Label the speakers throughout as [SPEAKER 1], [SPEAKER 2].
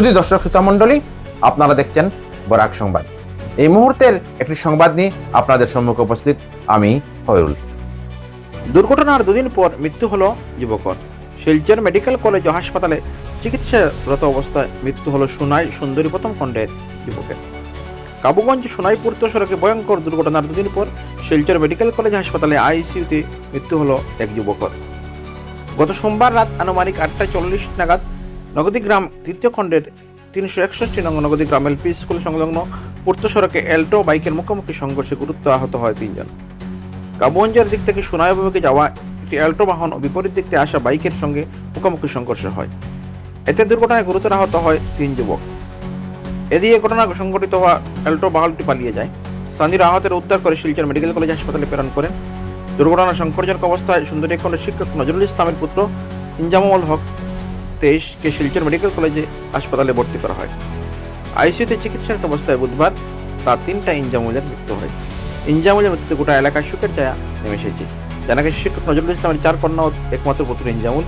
[SPEAKER 1] শুধু দর্শক শ্রোতা মণ্ডলী, আপনারা দেখছেন বরাক সংবাদ। এই মুহূর্তের একটি সংবাদ নিয়ে আপনাদের সম্মুখে উপস্থিত আমি হয়রুল দুর্ঘটনার দুদিন পর মৃত্যু হলো যুবকর। শিলচর মেডিকেল কলেজ ও হাসপাতালে চিকিৎসারত অবস্থায় মৃত্যু হলো সোনাই সুন্দরী প্রথম খণ্ডের যুবকের। কাবুগঞ্জ সোনাইপুর তো সড়কে ভয়ঙ্কর দুর্ঘটনার দুদিন পর শিলচর মেডিকেল কলেজ হাসপাতালে আইসিইউতে মৃত্যু হলো এক যুবকর। গত সোমবার রাত আনুমানিক আটটা চল্লিশ নাগাদ নগদীগ্রাম তৃতীয় খণ্ডের তিনশো একষট্টি নং নগদীগ্রাম এলপি স্কুল সংলগ্ন পূর্ত সড়কে এল্টো বাইকের মুখোমুখি সংঘর্ষে গুরুত্ব আহত হয় তিনজন। কাবুগঞ্জের দিক থেকে সোনাই অভিমুখে যাওয়া একটি অ্যাল্টো বাহন ও বিপরীত দিক থেকে আসা বাইকের সঙ্গে মুখোমুখি সংঘর্ষ হয়। এতে দুর্ঘটনায় গুরুতর আহত হয় তিন যুবক। এদিকে ঘটনা সংঘটিত হওয়া অ্যাল্টো বাহনটি পালিয়ে যায়। স্থানীয় আহতের উদ্ধার করে শিলচর মেডিকেল কলেজ হাসপাতালে প্রেরণ করেন। দুর্ঘটনার সংকটজনক অবস্থায় সুন্দরী খণ্ডের শিক্ষক নজরুল ইসলামের পুত্র ইনজামুল হক তেইশকে শিলচর মেডিকেল কলেজে হাসপাতালে ভর্তি করা হয়। আইসিইউতে চিকিৎসারত অবস্থায় বুধবার রাত তিনটা ইনজামুলের মৃত্যু হয়। ইনজামুলের মৃত্যুতে গোটা এলাকায় সুখের ছায়া নেমে এসেছে। জানা গেছে, শিক্ষক নজরুল ইসলামের চার কন্যা একমাত্র পুত্র ইনজামুল।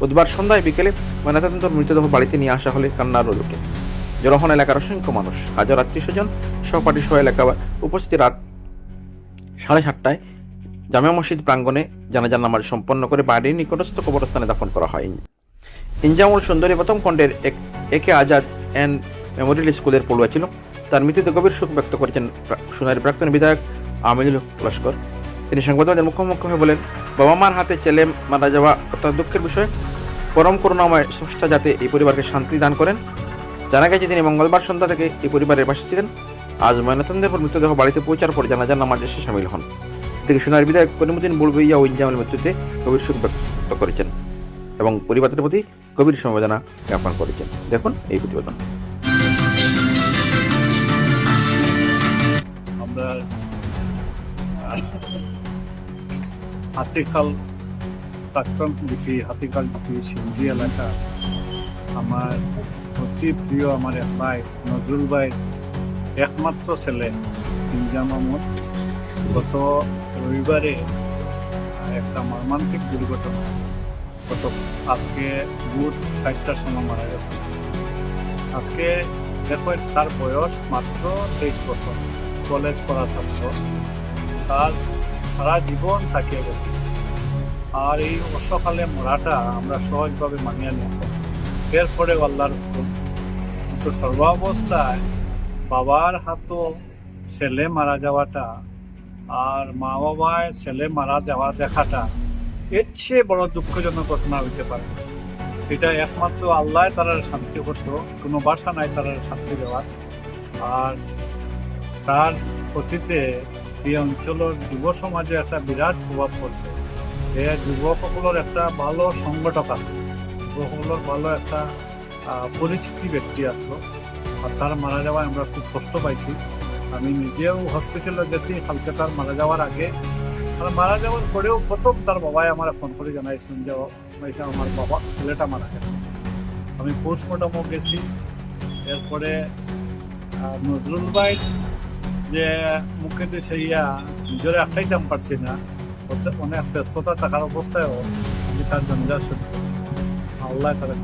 [SPEAKER 1] বুধবার সন্ধ্যায় বিকেলে ময়নাতদন্ত মৃতদেহ বাড়িতে নিয়ে আসা হলে কান্নার রোল ওঠে। জড়হন এলাকার অসংখ্য মানুষ, হাজার আত্মীয় স্বজন সহপাঠী সহ এলাকা উপস্থিতি রাত সাড়ে সাতটায় জামা মসজিদ প্রাঙ্গণে জানাজার নামাজ সম্পন্ন করে বাড়ির নিকটস্থ কবরস্থানে দাফন করা হয়। ইনজামুল সুন্দরী প্রথম খণ্ডের এক একে আজাদ অ্যান্ড মেমোরিয়াল স্কুলের পড়ুয়া ছিল। তার মৃত্যুতে গভীর শোক ব্যক্ত করেছেন সোনার প্রাক্তন বিধায়ক আমিনুল লস্কর। তিনি সংবাদমাধ্যমের মুখোমুখি হয়ে বলেন, বাবা মার হাতে ছেলে মারা যাওয়া অত্যন্ত দুঃখের বিষয়। পরম করুণাময় স্রষ্টা যাতে এই পরিবারকে শান্তি দান করেন। জানা গেছে, তিনি মঙ্গলবার সন্ধ্যা থেকে এই পরিবারের পাশে ছিলেন। আজ ময়নাতন্দের পর মৃতদেহ বাড়িতে পৌঁছার পর জানাজার নামাজ এসে সামিল হন। এদিকে সোনার বিধায়ক করিমুদ্দিন বুলবইয়া ও ইনজামের মৃত্যুতে গভীর শোক ব্যক্ত করেছেন এবং পরিবারের প্রতি গভীর সমবেদনা জ্ঞাপন করেছেন। দেখুন এই প্রতিবেদন।
[SPEAKER 2] আমরা হাতিখাল প্রাক্তন লিপি, হাতিখাল লিপি, সিন্ধি এলাকা। আমার অতি প্রিয়, আমার এক ভাই, নজরুল ভাই, একমাত্র ছেলে ইনজা মাহমুদ গত রবিবারে একটা মর্মান্তিক দুর্ঘটনা গত আজকে বুধ চারটার সময় মারা গেছে। আজকে দেখো, তার বয়স মাত্র তেইশ বছর। কলেজ পড়া ছাত্র। তার সারা জীবন থাকিয়ে গেছে আর এই অসকালে মরাটা আমরা সহজভাবে মানিয়ে নিব এরপরে আল্লাহর। কিন্তু সর্বাবস্থায় বাবার হাতও ছেলে মারা যাওয়াটা আর মা বাবায় ছেলে মারা যাওয়া দেখাটা এর চেয়ে বড় দুঃখজনক ঘটনা হইতে পারে। এটা একমাত্র আল্লাহ তারা শান্তি করতো, কোনো বাসা নাই তারা শান্তি দেওয়ার। আর তার অতীতে এই অঞ্চলের যুব সমাজে একটা বিরাট প্রভাব পড়ছে। এ যুবকসকলের একটা ভালো সংগঠক আছে। যুবকসকলের ভালো একটা পরিচিতি ব্যক্তি আসলো আর তার মারা যাওয়ায় আমরা খুব কষ্ট পাইছি। আমি নিজেও হসপিটালে গেছি, কালকে তার মারা যাওয়ার আগে আর মারা যাওয়ার পরেও প্রথম তার বাবাই আমার ফোন করে জানাইছেন যে ও, আমার বাবা ছেলেটা মারা গেছে। আমি পোস্টমর্টমও গেছি। এরপরে নজরুল ভাই যে মুখে তো সেইয়া নিজের একটাই দাম পারছি না অনেক ব্যস্ততা থাকার অবস্থায়ও আমি তার জঞ্জাল শুরু করছি। আল্লাহ তারা